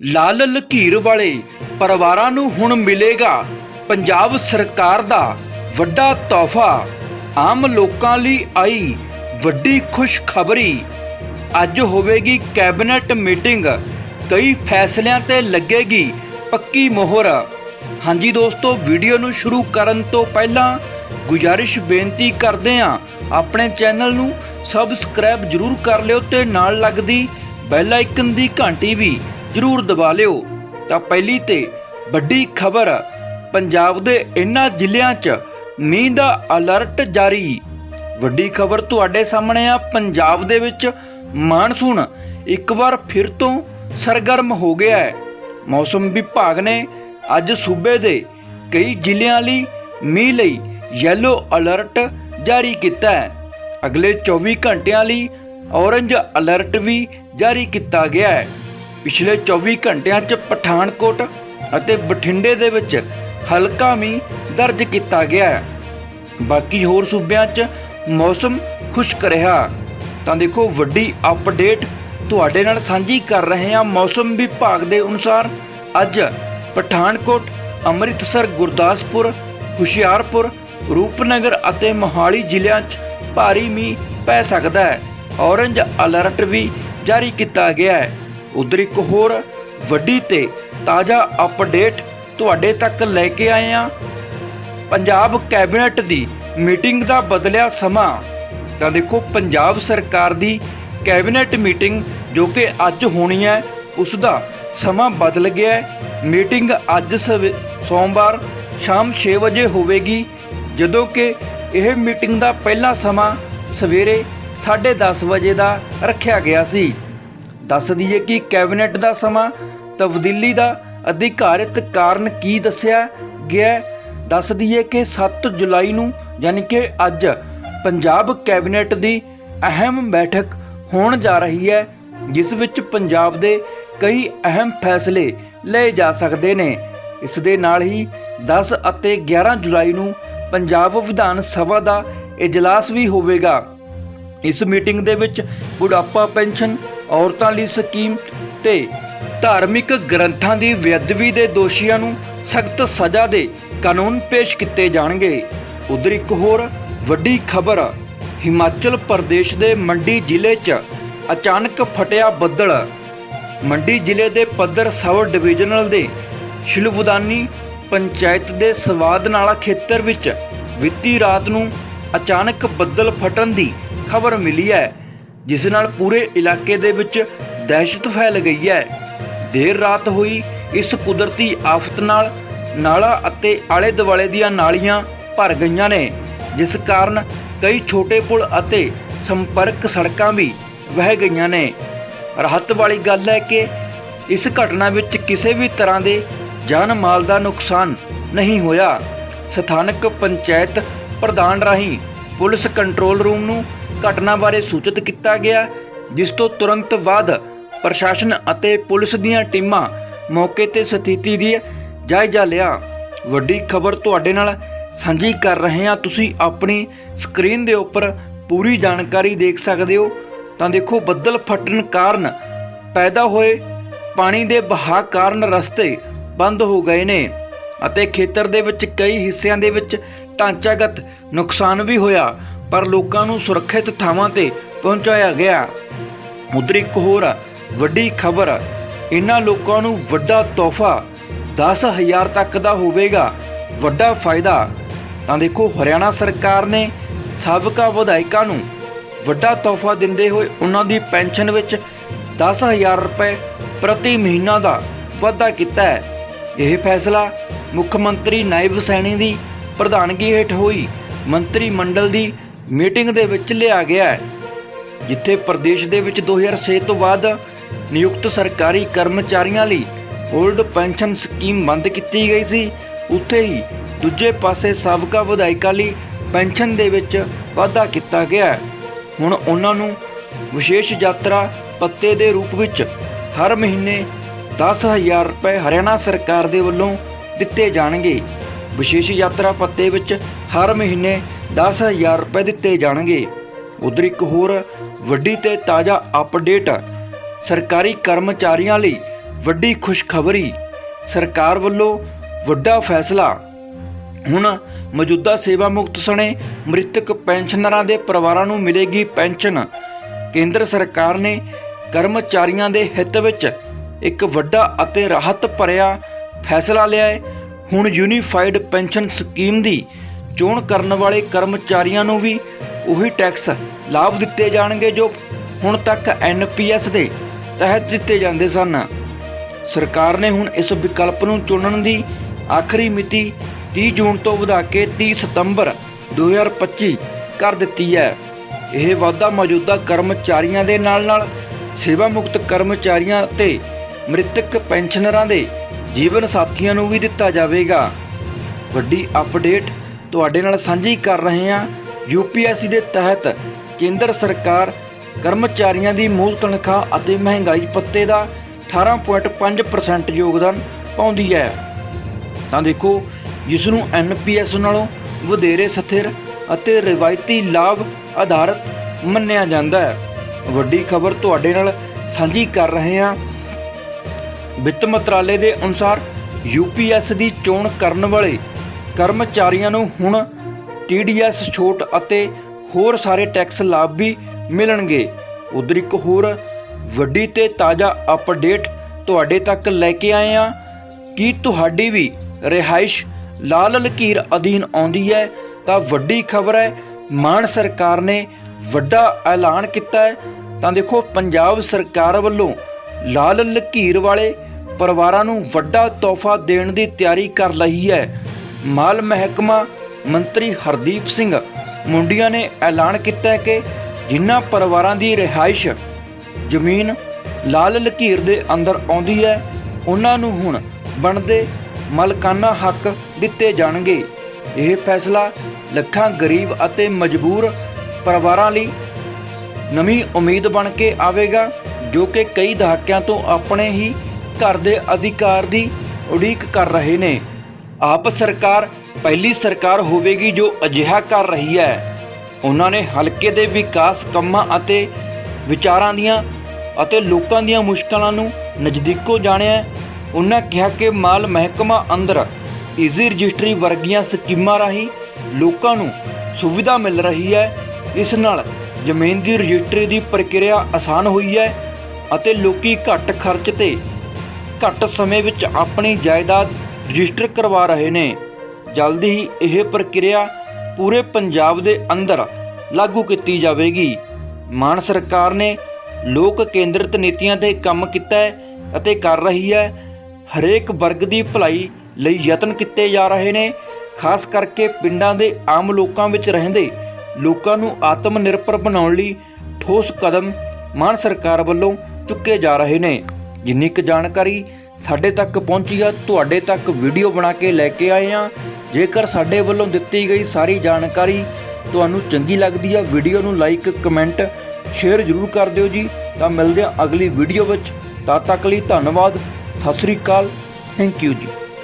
ਲਾਲ ਲਕੀਰ ਵਾਲੇ ਪਰਿਵਾਰਾਂ ਨੂੰ ਹੁਣ ਮਿਲੇਗਾ ਪੰਜਾਬ ਸਰਕਾਰ ਦਾ ਵੱਡਾ ਤੋਹਫਾ। ਆਮ ਲੋਕਾਂ ਲਈ ਆਈ ਵੱਡੀ ਖੁਸ਼ਖਬਰੀ। ਅੱਜ ਹੋਵੇਗੀ ਕੈਬਨਿਟ ਮੀਟਿੰਗ। ਕਈ ਫੈਸਲਿਆਂ ਤੇ ਲੱਗੇਗੀ ਪੱਕੀ ਮੋਹਰ। ਹਾਂਜੀ ਦੋਸਤੋ, ਵੀਡੀਓ ਨੂੰ ਸ਼ੁਰੂ ਕਰਨ ਤੋਂ ਪਹਿਲਾਂ ਗੁਜ਼ਾਰਿਸ਼ ਬੇਨਤੀ ਕਰਦੇ ਹਾਂ, ਆਪਣੇ ਚੈਨਲ ਨੂੰ ਸਬਸਕ੍ਰਾਈਬ ਜਰੂਰ ਕਰ ਲਿਓ ਤੇ ਨਾਲ ਲੱਗਦੀ ਬੈਲ ਆਈਕਨ ਦੀ ਘੰਟੀ ਵੀ। ਜਰੂਰ ਦਬਾ ਲਿਓ। ਤਾਂ ਪਹਿਲੀ ਤੇ ਵੱਡੀ ਖਬਰ, ਪੰਜਾਬ ਦੇ ਇਨ੍ਹਾਂ ਜ਼ਿਲ੍ਹਿਆਂ 'ਚ ਮੀਂਹ ਦਾ ਅਲਰਟ ਜਾਰੀ। ਵੱਡੀ ਖਬਰ ਤੁਹਾਡੇ ਸਾਹਮਣੇ ਆ, ਪੰਜਾਬ ਦੇ ਵਿੱਚ ਮਾਨਸੂਨ ਇੱਕ ਵਾਰ ਫਿਰ ਤੋਂ ਸਰਗਰਮ ਹੋ ਗਿਆ ਹੈ। ਮੌਸਮ ਵਿਭਾਗ ਨੇ ਅੱਜ ਸੂਬੇ ਦੇ ਕਈ ਜ਼ਿਲ੍ਹਿਆਂ ਲਈ ਮੀਂਹ ਲਈ ਯੈਲੋ ਅਲਰਟ ਜਾਰੀ ਕੀਤਾ ਹੈ। ਅਗਲੇ 24 ਘੰਟਿਆਂ ਲਈ ਔਰੰਜ ਅਲਰਟ ਵੀ ਜਾਰੀ ਕੀਤਾ ਗਿਆ ਹੈ। ਪਿਛਲੇ 24 ਘੰਟਿਆਂ 'ਚ ਪਠਾਨਕੋਟ ਅਤੇ ਬਠਿੰਡੇ ਦੇ ਵਿੱਚ ਹਲਕਾ ਮੀਂਹ ਦਰਜ ਕੀਤਾ ਗਿਆ ਹੈ। ਬਾਕੀ ਹੋਰ ਸੂਬਿਆਂ 'ਚ ਮੌਸਮ ਖੁਸ਼ਕ ਰਿਹਾ। ਤਾਂ ਦੇਖੋ, ਵੱਡੀ ਅਪਡੇਟ ਤੁਹਾਡੇ ਨਾਲ ਸਾਂਝੀ ਕਰ ਰਹੇ ਹਾਂ ਮੌਸਮ ਵਿਭਾਗ ਦੇ ਅਨੁਸਾਰ। ਅੱਜ ਪਠਾਨਕੋਟ, ਅੰਮ੍ਰਿਤਸਰ, ਗੁਰਦਾਸਪੁਰ, ਹੁਸ਼ਿਆਰਪੁਰ, ਰੂਪਨਗਰ ਅਤੇ ਮੋਹਾਲੀ ਜ਼ਿਲ੍ਹਿਆਂ 'ਚ ਭਾਰੀ ਮੀਂਹ ਪੈ ਸਕਦਾ ਹੈ। ਔਰੰਜ ਅਲਰਟ ਵੀ ਜਾਰੀ ਕੀਤਾ ਗਿਆ ਹੈ। ਉਧਰ ਇੱਕ ਹੋਰ ਵੱਡੀ ਤੇ ਤਾਜ਼ਾ ਅਪਡੇਟ ਤੁਹਾਡੇ ਤੱਕ ਲੈ ਕੇ ਆਏ ਹਾਂ। ਪੰਜਾਬ ਕੈਬਨਿਟ ਦੀ ਮੀਟਿੰਗ ਦਾ ਬਦਲਿਆ ਸਮਾਂ। ਤਾਂ ਦੇਖੋ, ਪੰਜਾਬ ਸਰਕਾਰ ਦੀ ਕੈਬਨਿਟ ਮੀਟਿੰਗ ਜੋ ਕਿ ਅੱਜ ਹੋਣੀ ਹੈ, ਉਸ ਦਾ ਸਮਾਂ ਬਦਲ ਗਿਆ ਹੈ। ਮੀਟਿੰਗ ਅੱਜ ਸਵੇ- ਸੋਮਵਾਰ ਸ਼ਾਮ 6 ਵਜੇ ਹੋਵੇਗੀ। ਜਦੋਂ ਕਿ ਇਹ ਮੀਟਿੰਗ ਦਾ ਪਹਿਲਾ ਸਮਾਂ ਸਵੇਰੇ 10:30 ਵਜੇ ਦਾ ਰੱਖਿਆ ਗਿਆ ਸੀ। ਦੱਸ ਦਈਏ ਕਿ ਕੈਬਨਿਟ ਦਾ ਸਮਾਂ ਤਬਦੀਲੀ ਦਾ ਅਧਿਕਾਰਿਤ ਕਾਰਨ ਕੀ ਦੱਸਿਆ ਗਿਆ ਹੈ? ਦੱਸ ਦਈਏ ਕਿ 7 ਜੁਲਾਈ ਨੂੰ ਯਾਨੀ ਕਿ ਅੱਜ ਪੰਜਾਬ ਕੈਬਨਿਟ ਦੀ ਅਹਿਮ ਬੈਠਕ ਹੋਣ ਜਾ ਰਹੀ ਹੈ, ਜਿਸ ਵਿੱਚ ਪੰਜਾਬ ਦੇ ਕਈ ਅਹਿਮ ਫੈਸਲੇ ਲਏ ਜਾ ਸਕਦੇ ਨੇ ਇਸ ਦੇ ਨਾਲ ਹੀ 10 ਅਤੇ 11 ਜੁਲਾਈ ਨੂੰ ਪੰਜਾਬ ਵਿਧਾਨ ਸਭਾ ਦਾ ਇਜਲਾਸ ਵੀ ਹੋਵੇਗਾ ਇਸ ਮੀਟਿੰਗ ਦੇ ਵਿੱਚ ਬੁਢਾਪਾ ਪੈਨਸ਼ਨ ਔਰਤਾਂ ਲਈ ਸਕੀਮ ਤੇ ਧਾਰਮਿਕ ਗ੍ਰੰਥਾਂ ਦੀ ਵਿਅਦਵੀ ਦੇ ਦੋਸ਼ੀਆਂ ਨੂੰ ਸਖਤ ਸਜ਼ਾ ਦੇ ਕਾਨੂੰਨ ਪੇਸ਼ ਕੀਤੇ ਜਾਣਗੇ। ਉਧਰ ਇੱਕ ਹੋਰ ਵੱਡੀ ਖਬਰ, ਹਿਮਾਚਲ ਪ੍ਰਦੇਸ਼ ਦੇ ਮੰਡੀ ਜ਼ਿਲ੍ਹੇ 'ਚ ਅਚਾਨਕ ਫਟਿਆ ਬੱਦਲ। ਮੰਡੀ ਜ਼ਿਲ੍ਹੇ ਦੇ ਪੱਧਰ ਸਬ ਡਿਵੀਜ਼ਨਲ ਦੇ ਸ਼ਿਲਵਦਾਨੀ ਪੰਚਾਇਤ ਦੇ ਸਵਾਦ ਨਾਲਾ ਖੇਤਰ ਵਿੱਚ ਵਿੱਤੀ ਰਾਤ ਨੂੰ ਅਚਾਨਕ ਬੱਦਲ ਫਟਣ ਦੀ ਖਬਰ ਮਿਲੀ ਹੈ। ਜਿਸ ਨਾਲ ਪੂਰੇ ਇਲਾਕੇ ਦੇ ਵਿੱਚ ਦਹਿਸ਼ਤ ਫੈਲ ਗਈ ਹੈ। ਦੇਰ ਰਾਤ ਹੋਈ ਇਸ ਕੁਦਰਤੀ ਆਫਤ ਨਾਲ ਨਾਲਾ ਅਤੇ ਆਲੇ ਦੁਆਲੇ ਦੀਆਂ ਨਾਲੀਆਂ ਭਰ ਗਈਆਂ ਨੇ, ਜਿਸ ਕਾਰਨ ਕਈ ਛੋਟੇ ਪੁਲ ਅਤੇ ਸੰਪਰਕ ਸੜਕਾਂ ਵੀ ਵਹਿ ਗਈਆਂ ਨੇ। ਰਾਹਤ ਵਾਲੀ ਗੱਲ ਹੈ ਕਿ ਇਸ ਘਟਨਾ ਵਿੱਚ ਕਿਸੇ ਵੀ ਤਰ੍ਹਾਂ ਦੇ ਜਾਨ ਮਾਲ ਦਾ ਨੁਕਸਾਨ ਨਹੀਂ ਹੋਇਆ। ਸਥਾਨਕ ਪੰਚਾਇਤ ਪ੍ਰਧਾਨ ਰਾਹੀਂ ਪੁਲਿਸ ਕੰਟਰੋਲ ਰੂਮ ਨੂੰ ਘਟਨਾ ਬਾਰੇ ਸੂਚਿਤ ਕੀਤਾ ਗਿਆ, ਜਿਸ ਤੋਂ ਤੁਰੰਤ ਬਾਅਦ ਪ੍ਰਸ਼ਾਸਨ ਅਤੇ ਪੁਲਿਸ ਦੀਆਂ ਟੀਮਾਂ ਮੌਕੇ ਤੇ ਸਥਿਤੀ ਦੀ ਜਾਇਜ਼ਾ ਲਿਆ। ਵੱਡੀ ਖਬਰ ਤੁਹਾਡੇ ਨਾਲ ਸਾਂਝੀ ਕਰ ਰਹੇ ਹਾਂ। ਤੁਸੀਂ ਆਪਣੀ ਸਕਰੀਨ ਦੇ ਉੱਪਰ ਪੂਰੀ ਜਾਣਕਾਰੀ ਦੇਖ ਸਕਦੇ ਹੋ। ਤਾਂ ਦੇਖੋ, ਬੱਦਲ ਫਟਣ ਕਾਰਨ ਪੈਦਾ ਹੋਏ ਪਾਣੀ ਦੇ ਬਹਾਅ ਕਾਰਨ ਰਸਤੇ ਬੰਦ ਹੋ ਗਏ ਨੇ ਅਤੇ ਖੇਤਰ ਦੇ ਵਿੱਚ ਕਈ ਹਿੱਸਿਆਂ ਦੇ ਵਿੱਚ ਢਾਂਚਾਗਤ ਨੁਕਸਾਨ ਵੀ ਹੋਇਆ। ਪਰ ਲੋਕਾਂ ਨੂੰ ਸੁਰੱਖਿਅਤ ਥਾਵਾਂ ਤੇ ਪਹੁੰਚਾਇਆ ਗਿਆ। ਉਧਰ ਇੱਕ ਹੋਰ ਵੱਡੀ ਖਬਰ, ਇਹਨਾਂ ਲੋਕਾਂ ਨੂੰ ਵੱਡਾ ਤੋਹਫਾ 10000 ਤੱਕ ਦਾ ਹੋਵੇਗਾ, ਵੱਡਾ ਫਾਇਦਾ। ਤਾਂ ਦੇਖੋ, ਹਰਿਆਣਾ ਸਰਕਾਰ ਨੇ ਸਾਬਕਾ ਵਿਧਾਇਕਾਂ ਨੂੰ ਵੱਡਾ ਤੋਹਫਾ ਦਿੰਦੇ ਹੋਏ ਉਹਨਾਂ ਦੀ ਪੈਨਸ਼ਨ ਵਿੱਚ 10000 ਰੁਪਏ ਪ੍ਰਤੀ ਮਹੀਨਾ ਦਾ ਵਾਧਾ ਕੀਤਾ ਹੈ। ਇਹ ਫੈਸਲਾ ਮੁੱਖ ਮੰਤਰੀ ਨਾਇਬ ਸੈਣੀ ਦੀ ਪ੍ਰਧਾਨਗੀ ਹੇਠ ਹੋਈ। ਮੰਤਰੀ ਮੰਡਲ ਦੀ ਮੀਟਿੰਗ ਦੇ ਵਿੱਚ ਲਿਆ ਗਿਆ ਹੈ, ਜਿੱਥੇ ਪ੍ਰਦੇਸ਼ ਦੇ ਵਿੱਚ 2006 ਤੋਂ ਬਾਅਦ ਨਿਯੁਕਤ ਸਰਕਾਰੀ ਕਰਮਚਾਰੀਆਂ ਲਈ 올ਡ ਪੈਨਸ਼ਨ ਸਕੀਮ ਬੰਦ ਕੀਤੀ ਗਈ ਸੀ। ਉੱਥੇ ਹੀ ਦੂਜੇ ਪਾਸੇ ਸਾਬਕਾ ਵਿਧਾਇਕਾਂ ਲਈ ਪੈਨਸ਼ਨ ਦੇ ਵਿੱਚ ਵਾਧਾ ਕੀਤਾ ਗਿਆ ਹੈ। ਹੁਣ ਉਹਨਾਂ ਨੂੰ ਵਿਸ਼ੇਸ਼ ਯਾਤਰਾ ਪੱਤੇ ਦੇ ਰੂਪ ਵਿੱਚ ਹਰ ਮਹੀਨੇ 10000 ਰੁਪਏ ਹਰਿਆਣਾ ਸਰਕਾਰ ਦੇ ਵੱਲੋਂ ਦਿੱਤੇ ਜਾਣਗੇ। ਵਿਸ਼ੇਸ਼ ਯਾਤਰਾ ਪੱਤੇ ਵਿੱਚ ਹਰ ਮਹੀਨੇ 10000 ਰੁਪਏ ਦਿੱਤੇ ਜਾਣਗੇ। ਉਧਰ ਇੱਕ ਹੋਰ ਵੱਡੀ ਤੇ ਤਾਜ਼ਾ ਅਪਡੇਟ ਸਰਕਾਰੀ ਕਰਮਚਾਰੀਆਂ ਲਈ ਵੱਡੀ ਖੁਸ਼ਖਬਰੀ। ਸਰਕਾਰ ਵੱਲੋਂ ਵੱਡਾ ਫੈਸਲਾ। ਹੁਣ ਮੌਜੂਦਾ ਸੇਵਾ ਮੁਕਤ ਸਣੇ ਮ੍ਰਿਤਕ ਪੈਨਸ਼ਨਰਾਂ ਦੇ ਪਰਿਵਾਰਾਂ ਨੂੰ ਮਿਲੇਗੀ ਪੈਨਸ਼ਨ। ਕੇਂਦਰ ਸਰਕਾਰ ਨੇ ਕਰਮਚਾਰੀਆਂ ਦੇ ਹਿੱਤ ਵਿੱਚ ਇੱਕ ਵੱਡਾ ਅਤੇ ਰਾਹਤ ਭਰਿਆ ਫੈਸਲਾ ਲਿਆ ਹੈ। ਹੁਣ ਯੂਨੀਫਾਈਡ ਪੈਨਸ਼ਨ ਸਕੀਮ ਦੀ ਚੋਣ ਕਰਨ ਵਾਲੇ ਕਰਮਚਾਰੀਆਂ ਨੂੰ ਵੀ ਉਹੀ ਟੈਕਸ ਲਾਭ ਦਿੱਤੇ ਜਾਣਗੇ ਜੋ ਹੁਣ ਤੱਕ ਐਨਪੀਐਸ ਦੇ ਤਹਿਤ ਦਿੱਤੇ ਜਾਂਦੇ ਸਨ। ਸਰਕਾਰ ਨੇ ਹੁਣ ਇਸ ਵਿਕਲਪ ਨੂੰ ਚੁਣਨ ਦੀ ਆਖਰੀ ਮਿਤੀ 30 ਜੂਨ ਤੋਂ ਵਧਾ ਕੇ 30 ਸਤੰਬਰ 2025 ਕਰ ਦਿੱਤੀ ਹੈ। ਇਹ ਵਾਅਦਾ ਮੌਜੂਦਾ ਕਰਮਚਾਰੀਆਂ ਦੇ ਨਾਲ-ਨਾਲ ਸੇਵਾ ਮੁਕਤ ਕਰਮਚਾਰੀਆਂ ਅਤੇ ਮ੍ਰਿਤਕ ਪੈਨਸ਼ਨਰਾਂ ਦੇ ਜੀਵਨ ਸਾਥੀਆਂ ਨੂੰ ਵੀ ਦਿੱਤਾ ਜਾਵੇਗਾ। ਵੱਡੀ ਅਪਡੇਟ ਤੁਹਾਡੇ ਨਾਲ ਸਾਂਝੀ ਕਰ ਰਹੇ ਹਾਂ। ਯੂਪੀਐਸਸੀ ਦੇ ਤਹਿਤ ਕੇਂਦਰ ਸਰਕਾਰ ਕਰਮਚਾਰੀਆਂ ਦੀ ਮੂਲ ਤਨਖਾਹ ਅਤੇ ਮਹਿੰਗਾਈ ਭੱਤੇ ਦਾ 18.5% ਯੋਗਦਾਨ ਪਾਉਂਦੀ ਹੈ। ਤਾਂ ਦੇਖੋ ਜਿਸ ਨੂੰ ਐਨਪੀਐਸ ਨਾਲੋਂ ਵਧੇਰੇ ਸਥਿਰ ਅਤੇ ਰਿਵਾਇਤੀ ਲਾਭ ਆਧਾਰਿਤ ਮੰਨਿਆ ਜਾਂਦਾ ਹੈ। ਵੱਡੀ ਖਬਰ ਤੁਹਾਡੇ ਨਾਲ ਸਾਂਝੀ ਕਰ ਰਹੇ ਹਾਂ। ਵਿੱਤ ਮੰਤਰਾਲੇ ਦੇ ਅਨੁਸਾਰ ਯੂਪੀਐਸ ਦੀ ਚੋਣ ਕਰਨ ਵਾਲੇ ਕਰਮਚਾਰੀਆਂ ਨੂੰ ਹੁਣ ਟੀਡੀਐਸ ਛੋਟ ਅਤੇ ਹੋਰ ਸਾਰੇ ਟੈਕਸ ਲਾਭ ਵੀ ਮਿਲਣਗੇ। ਉਧਰ ਇੱਕ ਹੋਰ ਵੱਡੀ ਤੇ ਤਾਜ਼ਾ ਅਪਡੇਟ ਤੁਹਾਡੇ ਤੱਕ ਲੈ ਕੇ ਆਏ ਹਾਂ ਕੀ ਤੁਹਾਡੀ ਵੀ ਰਿਹਾਇਸ਼ ਲਾਲ ਲਕੀਰ ਅਧੀਨ ਆਉਂਦੀ ਹੈ। ਤਾਂ ਵੱਡੀ ਖਬਰ ਹੈ, ਮਾਨ ਸਰਕਾਰ ਨੇ ਵੱਡਾ ਐਲਾਨ ਕੀਤਾ ਹੈ। ਤਾਂ ਦੇਖੋ, ਪੰਜਾਬ ਸਰਕਾਰ ਵੱਲੋਂ ਲਾਲ ਲਕੀਰ ਵਾਲੇ ਪਰਿਵਾਰਾਂ ਨੂੰ ਵੱਡਾ ਤੋਹਫਾ ਦੇਣ ਦੀ ਤਿਆਰੀ ਕਰ ਲਈ ਹੈ। ਮਾਲ ਮਹਿਕਮਾ ਮੰਤਰੀ ਹਰਦੀਪ ਸਿੰਘ ਮੁੰਡੀਆਂ ਨੇ ਐਲਾਨ ਕੀਤਾ ਹੈ ਕਿ ਜਿਨ੍ਹਾਂ ਪਰਿਵਾਰਾਂ ਦੀ ਰਿਹਾਇਸ਼ ਜ਼ਮੀਨ ਲਾਲ ਲਕੀਰ ਦੇ ਅੰਦਰ ਆਉਂਦੀ ਹੈ, ਉਹਨਾਂ ਨੂੰ ਹੁਣ ਬਣਦੇ ਮਲਕਾਨਾ ਹੱਕ ਦਿੱਤੇ ਜਾਣਗੇ। ਇਹ ਫੈਸਲਾ ਲੱਖਾਂ ਗਰੀਬ ਅਤੇ ਮਜਬੂਰ ਪਰਿਵਾਰਾਂ ਲਈ ਨਵੀਂ ਉਮੀਦ ਬਣ ਕੇ ਆਵੇਗਾ, ਜੋ ਕਿ ਕਈ ਦਹਾਕਿਆਂ ਤੋਂ ਆਪਣੇ ਹੀ ਘਰ ਦੇ ਅਧਿਕਾਰ ਦੀ ਉਡੀਕ ਕਰ ਰਹੇ ਨੇ। ਆਪ ਸਰਕਾਰ ਪਹਿਲੀ ਸਰਕਾਰ ਹੋਵੇਗੀ ਜੋ ਅਜਿਹਾ ਕਰ ਰਹੀ ਹੈ। ਉਹਨਾਂ ਨੇ ਹਲਕੇ ਦੇ ਵਿਕਾਸ ਕੰਮਾਂ ਅਤੇ ਵਿਚਾਰਾਂ ਦੀਆਂ ਅਤੇ ਲੋਕਾਂ ਦੀਆਂ ਮੁਸ਼ਕਲਾਂ ਨੂੰ ਨਜ਼ਦੀਕੋਂ ਜਾਣਿਆ ਉਹਨਾਂ ਕਿਹਾ ਕਿ ਮਾਲ ਮਹਿਕਮਾ ਅੰਦਰ ਈਜ਼ੀ ਰਜਿਸਟਰੀ ਵਰਗੀਆਂ ਸਕੀਮਾਂ ਰਾਹੀਂ ਲੋਕਾਂ ਨੂੰ ਸੁਵਿਧਾ ਮਿਲ ਰਹੀ ਹੈ। ਇਸ ਨਾਲ ਜ਼ਮੀਨ ਦੀ ਰਜਿਸਟਰੀ ਦੀ ਪ੍ਰਕਿਰਿਆ ਆਸਾਨ ਹੋਈ ਹੈ ਅਤੇ ਲੋਕੀ ਘੱਟ ਖਰਚ ਤੇ ਘੱਟ ਸਮੇਂ ਵਿੱਚ ਆਪਣੀ ਜਾਇਦਾਦ ਰਜਿਸਟਰ ਕਰਵਾ ਰਹੇ ਨੇ। ਜਲਦੀ ਹੀ ਇਹ ਪ੍ਰਕਿਰਿਆ ਪੂਰੇ ਪੰਜਾਬ ਦੇ ਅੰਦਰ ਲਾਗੂ ਕੀਤੀ ਜਾਵੇਗੀ। ਮਾਨ ਸਰਕਾਰ ਨੇ ਲੋਕ ਕੇਂਦਰਿਤ ਨੀਤੀਆਂ ਤੇ ਕੰਮ ਕੀਤਾ ਹੈ ਅਤੇ ਕਰ ਰਹੀ ਹੈ। ਹਰੇਕ ਵਰਗ ਦੀ ਭਲਾਈ ਲਈ ਯਤਨ ਕੀਤੇ ਜਾ ਰਹੇ ਨੇ। ਖਾਸ ਕਰਕੇ ਪਿੰਡਾਂ ਦੇ ਆਮ ਲੋਕਾਂ ਵਿੱਚ ਰਹਿੰਦੇ ਲੋਕਾਂ ਨੂੰ ਆਤਮ ਨਿਰਭਰ ਬਣਾਉਣ ਲਈ ਠੋਸ ਕਦਮ ਮਾਨ ਸਰਕਾਰ ਵੱਲੋਂ ਚੁੱਕੇ ਜਾ ਰਹੇ ਨੇ। ਜਿੰਨੀ ਕੁ ਜਾਣਕਾਰੀ ਸਾਡੇ ਤੱਕ ਪਹੁੰਚੀ ਆ, ਤੁਹਾਡੇ ਤੱਕ ਵੀਡੀਓ ਬਣਾ ਕੇ ਲੈ ਕੇ ਆਏ ਆ। ਜੇਕਰ ਸਾਡੇ ਵੱਲੋਂ ਦਿੱਤੀ ਗਈ ਸਾਰੀ ਜਾਣਕਾਰੀ ਤੁਹਾਨੂੰ ਚੰਗੀ ਲੱਗਦੀ ਆ ਵੀਡੀਓ ਨੂੰ ਲਾਈਕ ਕਮੈਂਟ ਸ਼ੇਅਰ ਜ਼ਰੂਰ ਕਰ ਦਿਓ ਜੀ। ਤਾਂ ਮਿਲਦੇ ਆ ਅਗਲੀ ਵੀਡੀਓ ਵਿੱਚ। ਤਦ ਤੱਕ ਲਈ ਧੰਨਵਾਦ। ਸਤਿ ਸ੍ਰੀ ਅਕਾਲ। ਥੈਂਕ ਯੂ ਜੀ।